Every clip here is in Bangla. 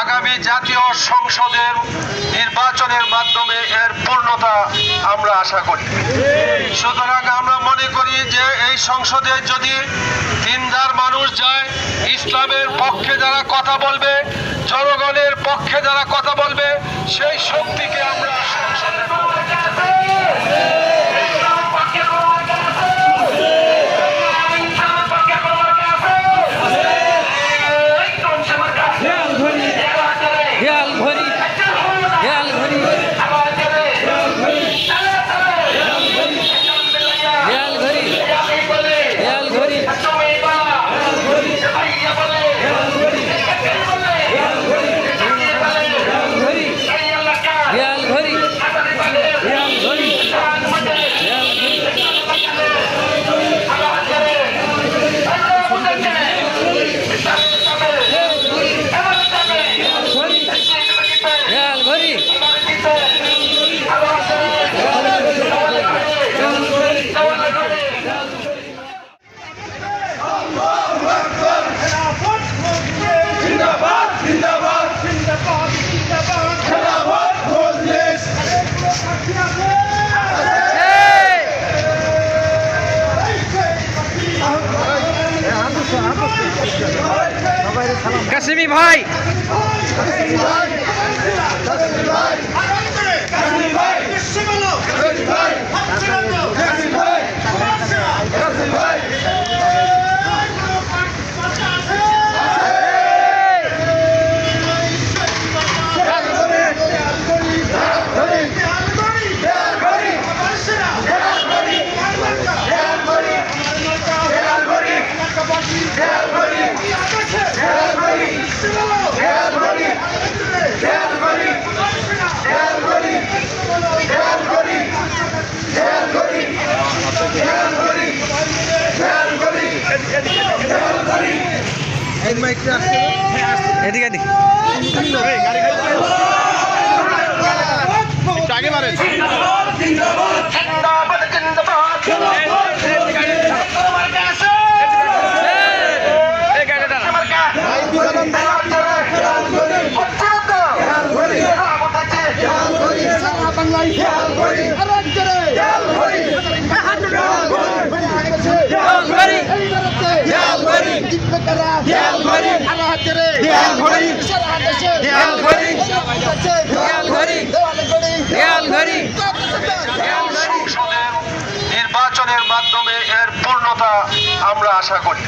আগামী জাতীয় সংসদের নির্বাচনের মাধ্যমে এর পূর্ণতা আমরা আশা করি। সুতরাং আমরা মনে করি যে এই সংসদে যদি দিনদার মানুষ যায়, ইসলামের পক্ষে যারা কথা বলবে, জনগণের পক্ষে যারা কথা বলবে, সেই শক্তিকে আমরা সংসদে এদিকে এদিকে। আগে বাড়েন খেয়াল করি। খেয়াল করি। খেয়াল করি নির্বাচনের মাধ্যমে এর পূর্ণতা আমরা আশা করি।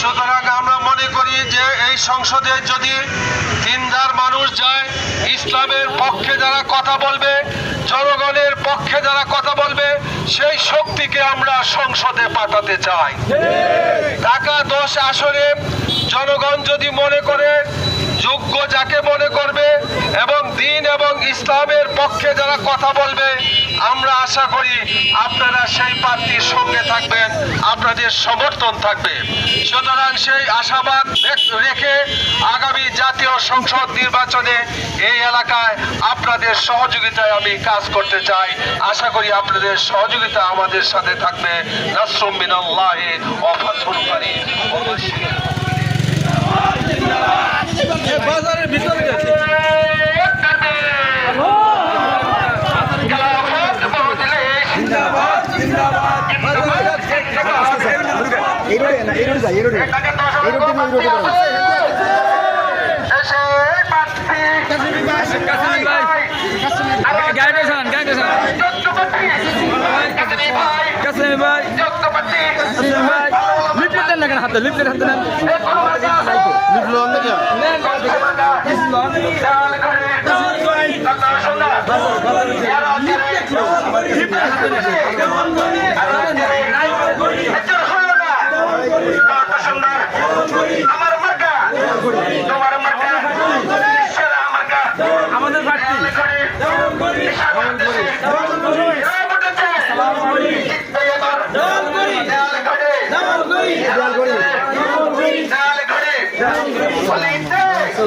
সুতরাং আমরা মনে করি যে এই সংসদে যদি দিনদার মানুষ যায়, ইসলামের পক্ষে যারা কথা বলবে, জনগণের পক্ষে যারা কথা বলবে সেই শক্তিকে আমরা সংসদে পাঠাতে চাই। ঢাকা দশ আসরে জনগণ যদি মনে করে যোগ্য যাকে মনে করবে এবং দিন এবং ইসলামের পক্ষে যারা কথা বলবে, আমরা আশা করি আপনারা সেই প্রার্থীর সঙ্গে থাকবেন, আপনাদের সমর্থন থাকবে। সুতরাং সেই আশাবাদ রেখে আগামী জাতীয় সংসদ নির্বাচনে এই এলাকায় আপনাদের সহযোগিতায় আমি কাজ করতে চাই। আশা করি আপনাদের সহযোগিতা আমাদের সাথে থাকবে। নাসরুম মিনাল্লাহি ওয়া ফাতহুল করিম বাজারের ভিতরে গেছে গাড়িটা সান গাড়িটা সান ভাই। লিফটের হাতে? লিফটের হাতে আমার মার্কা। তোমার আমাদের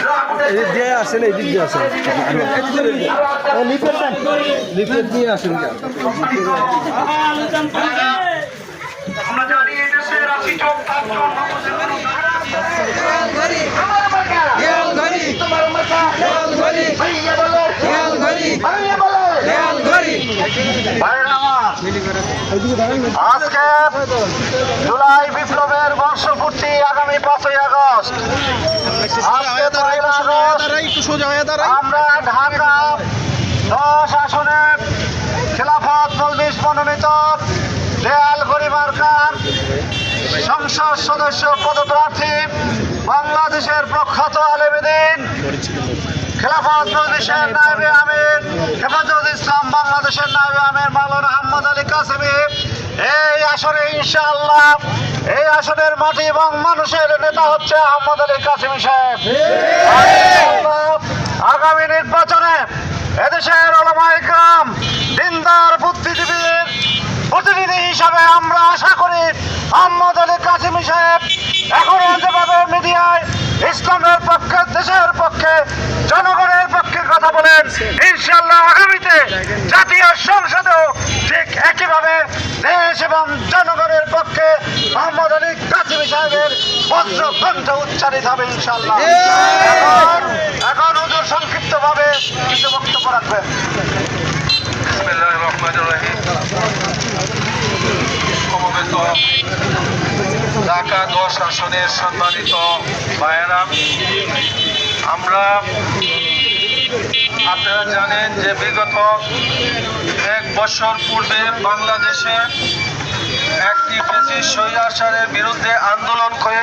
রংপুরে দিয়ে আসেন এই দিক দিয়ে আসেন। লিফলেট দিয়ে আসেন আমরা জানি এই দেশের আশি জন পাঁচজন আমার মার্কা তোমার মার্কা ভাইয়া বলো ভাইয়া বলো ভাইরা আমার, আজকে জুলাই বিপ্লবের বর্ষপূর্তি আগামী পাঁচই আগস্ট। আমরা ঢাকা দশ আসনে খেলাফত মজলিস মনোনীত দেয়াল গরিমার্কার সংসদ সদস্য পদপ্রার্থী, বাংলাদেশের প্রখ্যাত আলেমেদিন, খেলাফত মজলিসের নায়বে আমির, হেফাজত ইসলাম বাংলাদেশের নায়বে আমির মাওলানা আহমদ আলী কাসেমি। এই আসনে ইনশাআল্লাহ এই আসনের মাটি এবং মানুষের নেতা হচ্ছে আহমদ আলী কাসেমি সাহেব। আগামী নির্বাচনে এদেশের ওলামাই গ্রাম দিনদার বুদ্ধিজীবীর প্রতিনিধি হিসাবে আমরা আশা করি আহমদ আলী কাসিমি সাহেব এখনও যেভাবে মিডিয়ায় ইসলামের পক্ষে, দেশের পক্ষে, জনগণের কথা বলেন ইনশাল্লাহ আগামীতে জাতীয় সংসদেও ঠিক একইভাবে দেশ এবং জনগণের পক্ষে মোহাম্মদ আলী কাসিমি সাহেবের বজ্র কণ্ঠ উচ্চারিত হবে ইনশাল্লাহ এখন হুজুর সংক্ষিপ্ত ভাবে কিছু বক্তব্য রাখবেন। ঢাকা দশ আসনের সম্মানিত ভাইয়েরা, আমরা আপনারা জানেন যে বিগত এক বছর পূর্বে বাংলাদেশে একটি ব্রিটিশ স্বৈরাচারের বিরুদ্ধে আন্দোলন করে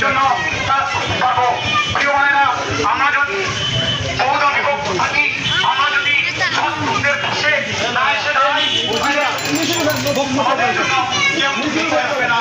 জন্য কাজ করতে পারব আমরা যদি বহু বিভক্ত থাকি আমরা যদি না এসে দাঁড়াই আমাদের জন্য কেউ বিজয় হবে না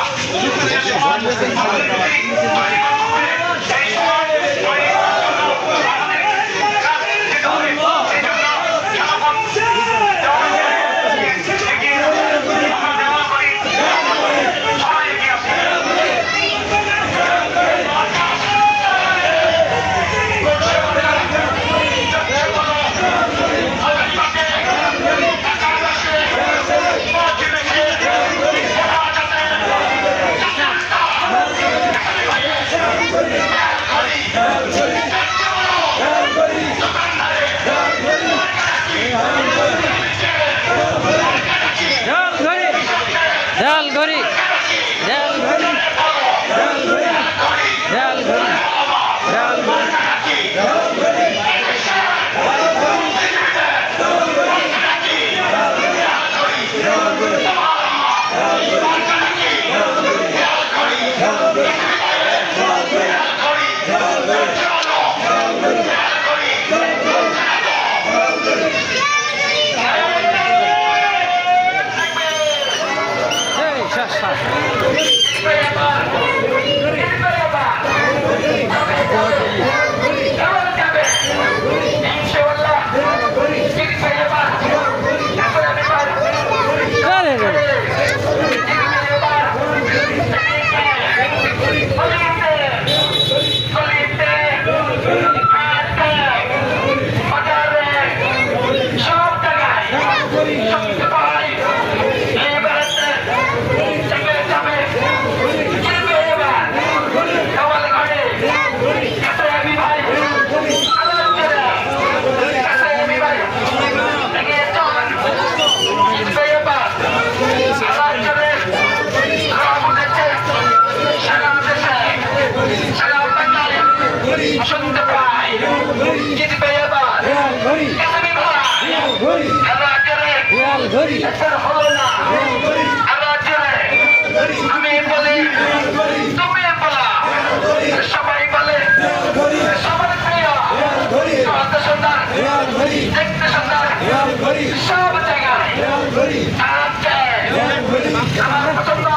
ঘড়ি। হলো না। আল্লাহ জোরে আমি বলি তুমি বলা। সবাই বলে সবার প্রিয়। আমাদের সুন্দর দেখতে সুন্দর সব জায়গায়। আমার পছন্দ।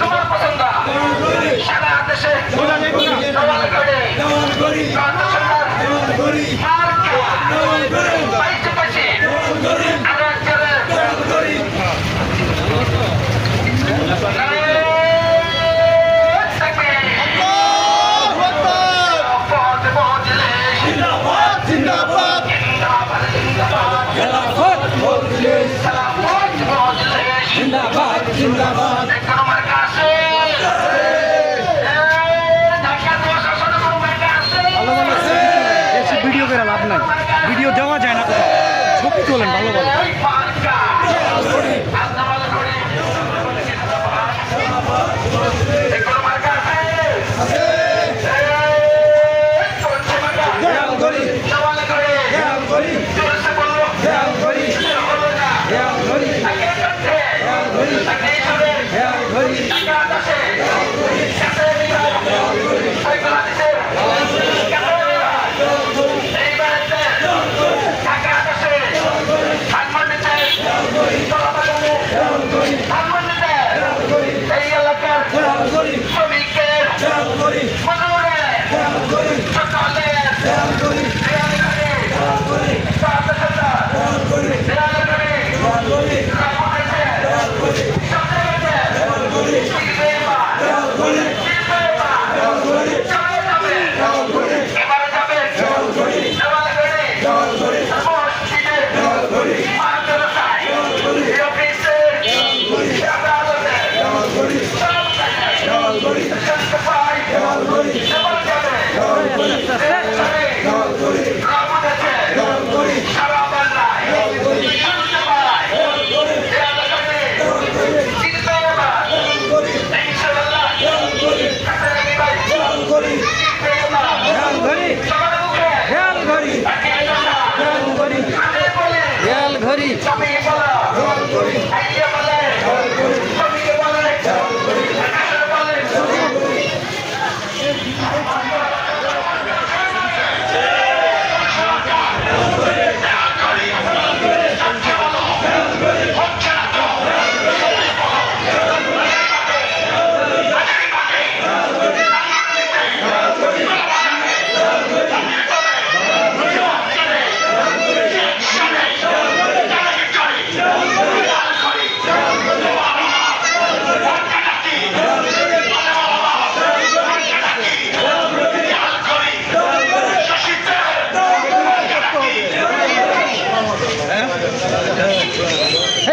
তোমার পছন্দ। সারা দেশে করে মার্কা 我连打都。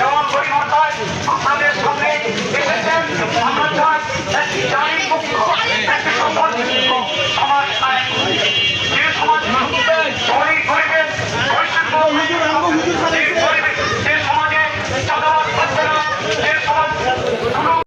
এমন পরিবর্তন আপনাদের সামনে এসেছেন আমরা চাই একটি জানি পক্ষ একটি সম্পদ সমাজ যে সমাজ ধনী পরিবেশ যে সমাজে চাঁদাবাদ যে সমাজ